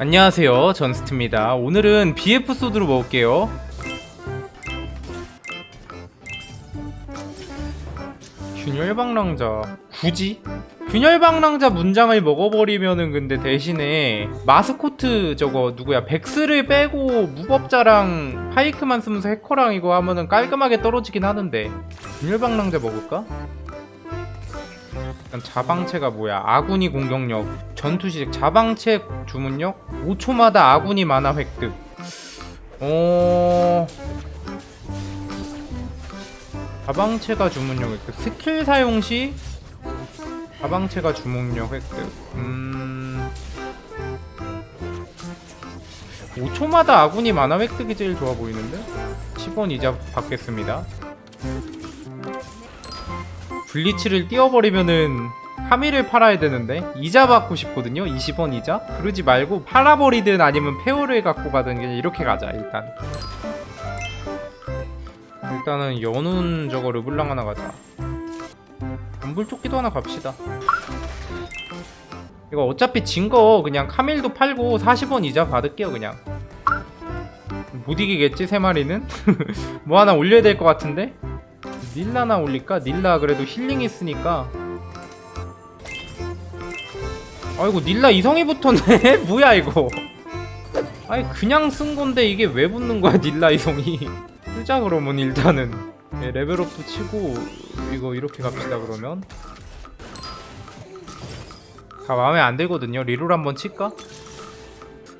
안녕하세요 전스트입니다 오늘은 BF 소드로 먹을게요 균열방랑자 굳이? 균열방랑자 문장을 먹어버리면은 근데 대신에 마스코트 저거 누구야 백스를 빼고 무법자랑 파이크만 쓰면서 해커랑 이거 하면은 깔끔하게 떨어지긴 하는데 균열방랑자 먹을까? 일단 자방체가 뭐야? 아군이 공격력, 전투시작, 자방체 주문력, 5초마다 아군이 만화 획득. 어. 자방체가 주문력 획득. 스킬 사용 시 자방체가 주문력 획득. 음. 5초마다 아군이 만화 획득이 제일 좋아 보이는데? 10원 이자 받겠습니다. 블리츠를 띄워버리면은 하미를 팔아야 되는데 이자 받고 싶거든요. 20원 이자? 그러지 말고 팔아버리든 아니면 페어를 갖고 가든 그냥 이렇게 가자 일단. 일단은 연운 저거 르블랑 하나 가자. 엄불토끼도 하나 갑시다. 이거 어차피 진 거 그냥 카밀도 팔고 40원 이자 받을게요 그냥. 못 이기겠지 세 마리는? 뭐 하나 올려야 될 것 같은데 닐라나 올릴까? 닐라 그래도 힐링 있으니까 아이고 닐라 이성이 붙었네? 뭐야 이거 아니 그냥 쓴 건데 이게 왜 붙는 거야 닐라 이성이 쓰자 그러면 일단은 예, 레벨업도 치고 이거 이렇게 갑시다 그러면 가 마음에 안 들거든요 리롤 한번 칠까?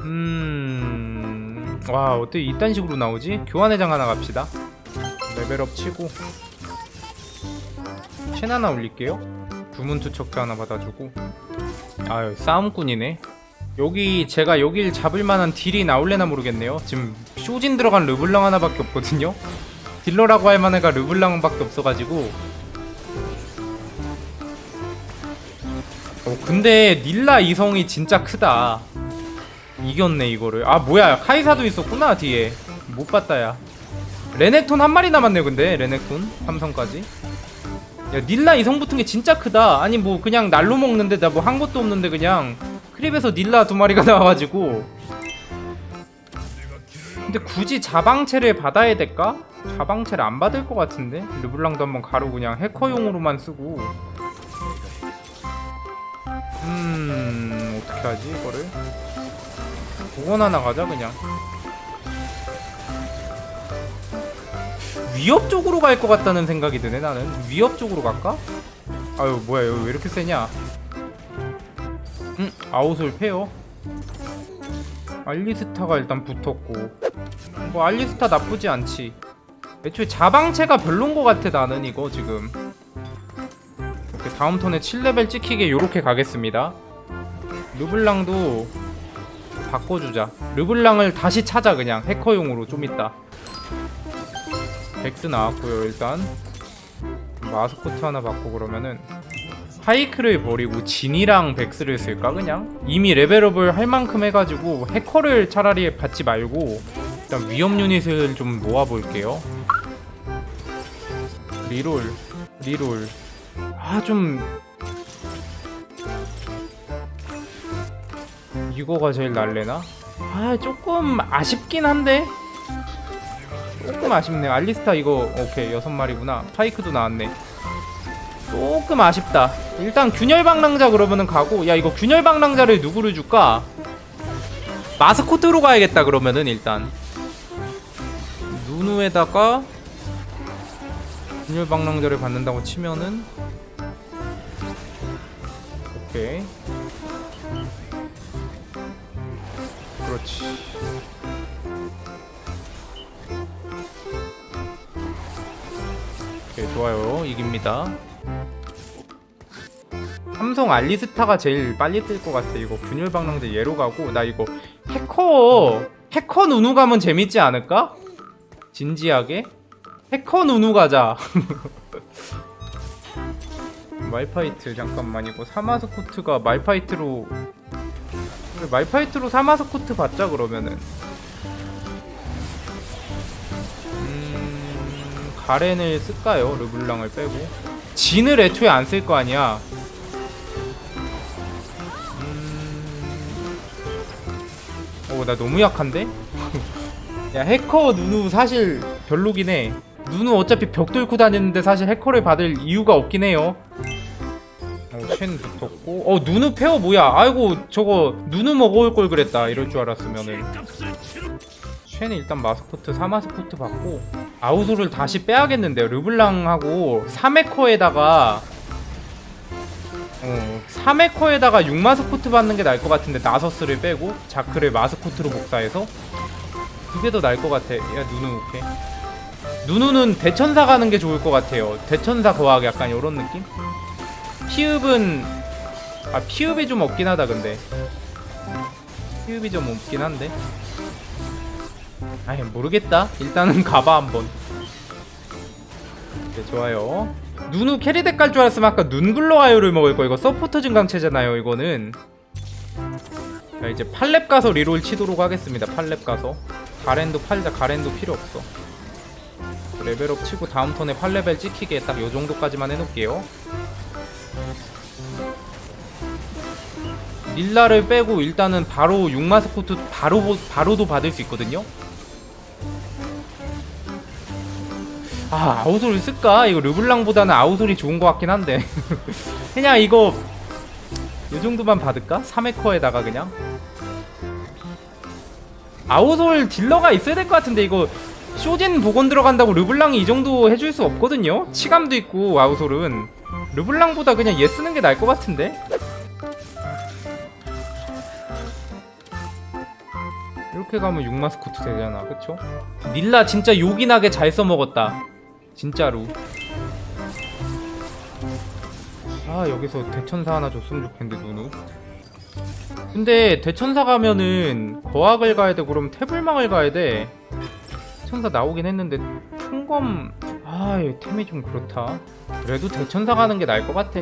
음... 와 어떻게 이딴 식으로 나오지? 교환회장 하나 갑시다 레벨업 치고 신 하나 올릴게요. 주문 투척자 하나 받아주고. 아유 싸움꾼이네. 여기 제가 여길 잡을 만한 딜이 나올래나 모르겠네요. 지금 쇼진 들어간 르블랑 하나밖에 없거든요. 딜러라고 할 만한 애가 르블랑밖에 없어가지고. 어 근데 닐라 이성이 진짜 크다. 이겼네 이거를. 아 뭐야. 카이사도 있었구나 뒤에. 못 봤다 야. 레넥톤 한 마리 남았네요 근데. 레넥톤. 삼성까지 야 닐라 이성 붙은 게 진짜 크다. 아니 뭐 그냥 날로 먹는데 나 뭐 한 것도 없는데 그냥 크립에서 닐라 두 마리가 나와가지고. 근데 굳이 자방체를 받아야 될까? 자방체를 안 받을 것 같은데? 르블랑도 한번 가로 그냥 해커용으로만 쓰고. 음 어떻게 하지 이거를? 복원 하나 가자 그냥 위협 쪽으로 갈 것 같다는 생각이 드네 나는. 위협 쪽으로 갈까? 아유 뭐야 여기 왜 이렇게 세냐? 음 아웃솔 페어 알리스타가 일단 붙었고. 뭐 알리스타 나쁘지 않지. 애초에 자방체가 별론 것 같아 나는 이거 지금. 이렇게 다음 턴에 7레벨 찍히게 요렇게 가겠습니다. 르블랑도 바꿔주자. 르블랑을 다시 찾아 그냥. 해커용으로 좀 있다 백스 나왔고요 일단 마스코트 하나 받고 그러면은 파이크를 버리고 진이랑 백스를 쓸까 그냥? 이미 레벨업을 할 만큼 해가지고 해커를 차라리 받지 말고 일단 위험 유닛을 좀 모아볼게요 리롤 리롤 아 좀 이거가 제일 날래나? 아 조금 아쉽긴 한데 조금 아쉽네요. 알리스타 이거 오케이 여섯 마리구나. 파이크도 나왔네. 조금 아쉽다. 일단 균열방랑자 그러면은 가고 야 이거 균열방랑자를 누구를 줄까? 마스코트로 가야겠다 그러면은 일단. 누누에다가 균열방랑자를 받는다고 치면은. 오케이. 그렇지 오케이 좋아요. 이깁니다. 삼성 알리스타가 제일 빨리 뜰 것 같아. 이거 균열방랑제 얘로 가고 나 이거 해커 해커 누누 가면 재밌지 않을까? 진지하게? 해커 누누 가자. 말파이트 잠깐만 이거 사마스코트가 말파이트로 말파이트로 사마스코트 받자 그러면은 가렌을 쓸까요? 르블랑을 빼고 진을 애초에 안 쓸 거 아니야 음... 어, 나 너무 약한데? 야, 해커 누누 사실 별로긴 해. 누누 어차피 벽 뚫고 다니는데 사실 해커를 받을 이유가 없긴 해요. 어, 쉔 붙었고. 어, 누누 페어 뭐야? 아이고, 저거 누누 먹어올 걸 그랬다. 이럴 줄 알았으면은. 쉔은 일단 마스코트, 4마스코트 받고. 아우소를 다시 빼야겠는데요. 르블랑하고 3해커에다가 어, 3회커에다가 6마스코트 받는 게 나을 것 같은데 나서스를 빼고 자크를 마스코트로 복사해서 그게 더 나을 것 같아. 야 누누 오케이. 누누는 대천사 가는 게 좋을 것 같아요. 대천사 거학 약간 이런 느낌? 피읍은 아 피읍이 좀 없긴 하다 근데 피읍이 좀 없긴 한데 아니 모르겠다. 일단은 가봐 한번. 네 좋아요. 누누 캐리덱 갈 줄 알았으면 아까 눈굴러가요를 먹을 거. 이거 서포터 증강체잖아요 이거는. 자 이제 팔렙 가서 리롤 치도록 하겠습니다. 팔렙 가서. 가렌도 팔자 가렌도 필요 없어. 레벨업 치고 다음 턴에 8레벨 찍히게 딱 요 정도까지만 해놓을게요. 릴라를 빼고 일단은 바로 6마스코트 바로 보- 바로도 받을 수 있거든요 아 아우솔을 쓸까? 이거 르블랑보다는 아우솔이 좋은 것 같긴 한데 그냥 이거 이 정도만 받을까? 3회커에다가 그냥 아우솔 딜러가 있어야 될 것 같은데 이거 쇼진 복원 들어간다고 르블랑이 이 정도 해줄 수 없거든요? 치감도 있고 아우솔은 르블랑보다 그냥 얘 쓰는 게 나을 것 같은데? 이렇게 가면 6마스코트 되잖아 그쵸? 닐라 진짜 요긴하게 잘 써먹었다 진짜로. 아 여기서 대천사 하나 줬으면 좋겠는데 누누. 근데 대천사 가면은 거학을 가야 돼 그럼 태블망을 가야 돼. 천사 나오긴 했는데 총검 아이 템이 좀 그렇다. 그래도 대천사 가는 게 나을 것 같아.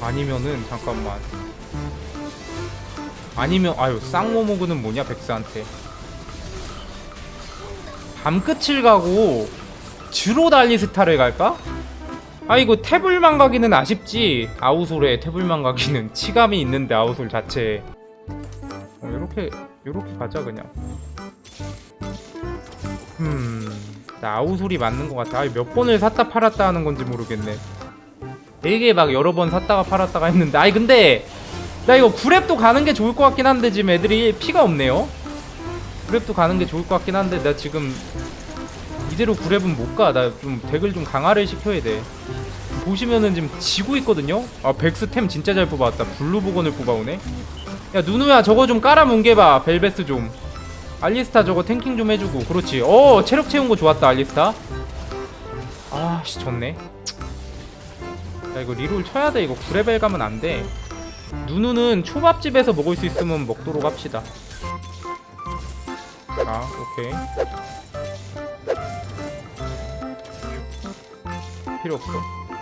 아니면은 잠깐만 아니면 아유 쌍모모그는 뭐냐 백스한테. 밤끝을 가고 주로 달리스타를 갈까? 아 이거 태블만 가기는 아쉽지. 아우솔에 태블만 가기는 치감이 있는데 아우솔 자체에 어 요렇게 요렇게 가자 그냥. 음 나 아우솔이 맞는 것 같아. 아, 몇 번을 샀다 팔았다 하는 건지 모르겠네. 되게 막 여러 번 샀다가 팔았다가 했는데. 아니 근데 나 이거 구랩도 가는 게 좋을 것 같긴 한데 지금 애들이 피가 없네요 구랩도 가는 게 좋을 것 같긴 한데 나 지금 이대로 구랩은 못 가. 나 좀 덱을 좀 강화를 시켜야 돼. 보시면은 지금 지고 있거든요. 아 백스 템 진짜 잘 뽑아왔다. 블루 복원을 뽑아오네. 야 누누야 저거 좀 깔아 뭉개봐. 벨베스 좀. 알리스타 저거 탱킹 좀 해주고. 그렇지. 어 체력 채운 거 좋았다 알리스타. 아씨 좋네. 야 이거 리롤 쳐야 돼. 이거 9레벨 가면 안 돼. 누누는 초밥집에서 먹을 수 있으면 먹도록 합시다. 아 오케이. 필요 없어.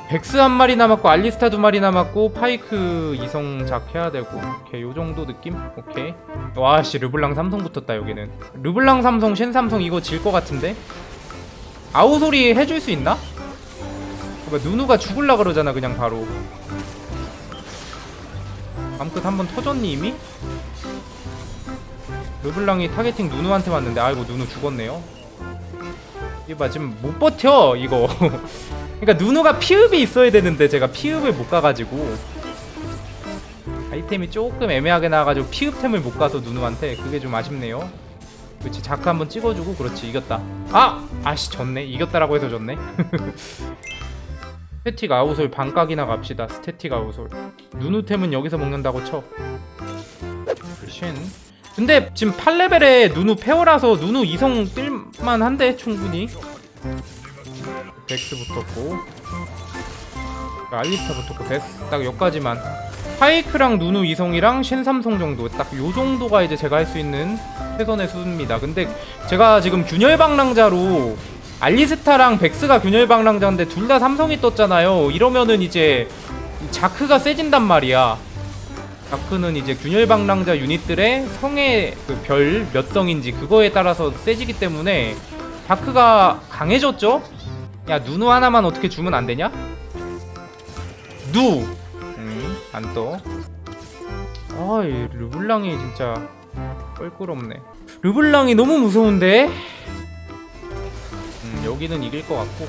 백스 한 마리 남았고 알리스타 두 마리 남았고 파이크 이성작 해야 되고 오케이 요 정도 느낌? 오케이 와씨 르블랑 삼성 붙었다 여기는 르블랑 삼성 쉔 삼성 이거 질 것 같은데 아우소리 해줄 수 있나? 뭐 누누가 죽을라 그러잖아 그냥 바로 암끝 한번 터졌니 이미? 르블랑이 타겟팅 누누한테 왔는데 아이고 누누 죽었네요. 이봐 지금 못 버텨 이거. 그러니까 누누가 피읍이 있어야 되는데 제가 피읍을 못 가가지고. 아이템이 조금 애매하게 나와가지고 피읍템을 못 가서 누누한테 그게 좀 아쉽네요. 그렇지 자크 한번 찍어주고 그렇지 이겼다. 아! 아씨 졌네. 이겼다라고 해서 졌네 스태틱 아웃솔 반각이나 갑시다. 스태틱 아웃솔. 누누템은 여기서 먹는다고 쳐. 쉔 근데 지금 8레벨에 누누 페어라서 누누 이성 뜰만 한데 충분히. 백스 붙었고. 알리스타 붙었고 베스. 딱 여기까지만. 파이크랑 누누 이성이랑 쉔삼성 정도. 딱 요 정도가 이제 제가 할 수 있는 최선의 수입니다. 근데 제가 지금 균열방랑자로 알리스타랑 백스가 균열방랑자인데 둘 다 삼성이 떴잖아요 이러면은 이제 자크가 세진단 말이야 자크는 이제 균열방랑자 유닛들의 성의 그 별 몇 성인지 그거에 따라서 세지기 때문에 자크가 강해졌죠? 야 누누 하나만 어떻게 주면 안 되냐? 누. 음, 안 떠. 아, 이 르블랑이 진짜 껄끄럽네. 르블랑이 너무 무서운데. 음, 여기는 이길 것 같고.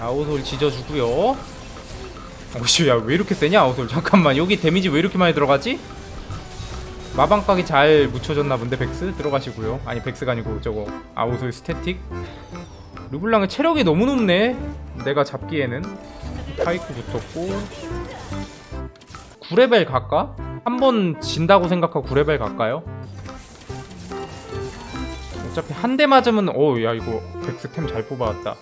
아우솔 지져주고요. 오씨, 야왜 이렇게 세냐 아우솔? 잠깐만, 여기 데미지 왜 이렇게 많이 들어가지? 마방각이 잘 묻혀졌나 본데 백스 들어가시고요. 아니 백스가 아니고 저거 아우솔 스태틱. 르블랑의 체력이 너무 높네. 내가 잡기에는 파이크 붙었고 9레벨 갈까? 한 번 진다고 생각하고 9레벨 갈까요? 어차피 한 대 맞으면 어야 이거 백스템 잘 뽑아왔다.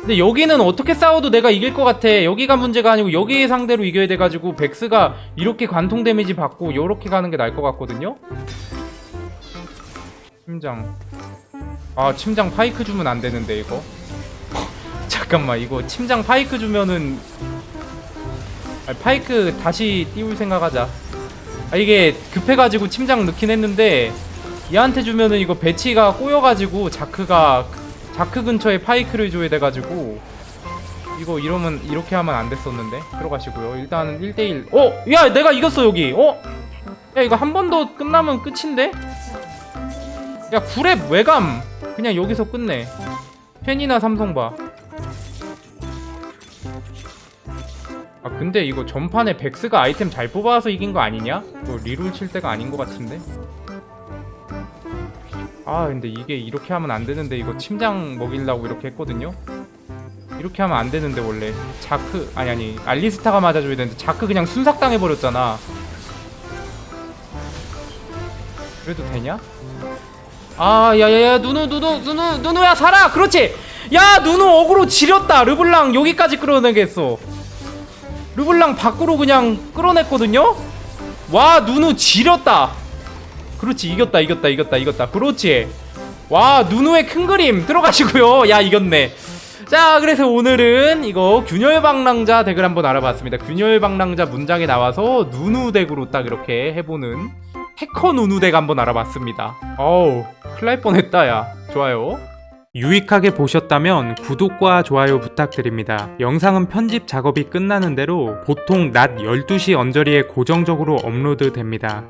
근데 여기는 어떻게 싸워도 내가 이길 것 같아. 여기가 문제가 아니고 여기 상대로 이겨야 돼가지고 백스가 이렇게 관통 데미지 받고 이렇게 가는 게 나을 것 같거든요. 침장. 아 침장 파이크 주면 안 되는데 이거. 잠깐만 이거 침장 파이크 주면은 아, 파이크 다시 띄울 생각하자. 아 이게 급해가지고 침장 넣긴 했는데 얘한테 주면은 이거 배치가 꼬여가지고 자크가 자크 근처에 파이크를 줘야 돼가지고 이거 이러면 이렇게 하면 안 됐었는데 들어가시고요. 일단 1대1 어? 야 내가 이겼어 여기 어? 야 이거 한 번 더 끝나면 끝인데? 야 9렙 외감 그냥 여기서 끝내 펜이나 삼성 봐. 아 근데 이거 전판에 백스가 아이템 잘 뽑아서 이긴 거 아니냐? 이거 리롤 칠 때가 아닌 것 같은데? 아 근데 이게 이렇게 하면 안 되는데 이거 침장 먹이려고 이렇게 했거든요? 이렇게 하면 안 되는데 원래. 자크 아니 아니 알리스타가 맞아줘야 되는데 자크 그냥 순삭당해 버렸잖아. 그래도 되냐? 아 야야야 누누 누누 누누 누누야 살아! 그렇지! 야 누누 어그로 지렸다! 르블랑 여기까지 끌어내겠어. 르블랑 밖으로 그냥 끌어냈거든요? 와 누누 지렸다 그렇지 이겼다 이겼다 이겼다 이겼다. 그렇지. 와 누누의 큰 그림 들어가시고요. 야 이겼네. 자 그래서 오늘은 이거 균열방랑자 덱을 한번 알아봤습니다. 균열방랑자 문장에 나와서 누누 덱으로 딱 이렇게 해보는 해커 누누 덱 한번 알아봤습니다. 어우 큰일 날 뻔했다 야. 좋아요. 유익하게 보셨다면 구독과 좋아요 부탁드립니다. 영상은 편집 작업이 끝나는 대로 보통 낮 12시 언저리에 고정적으로 업로드 됩니다.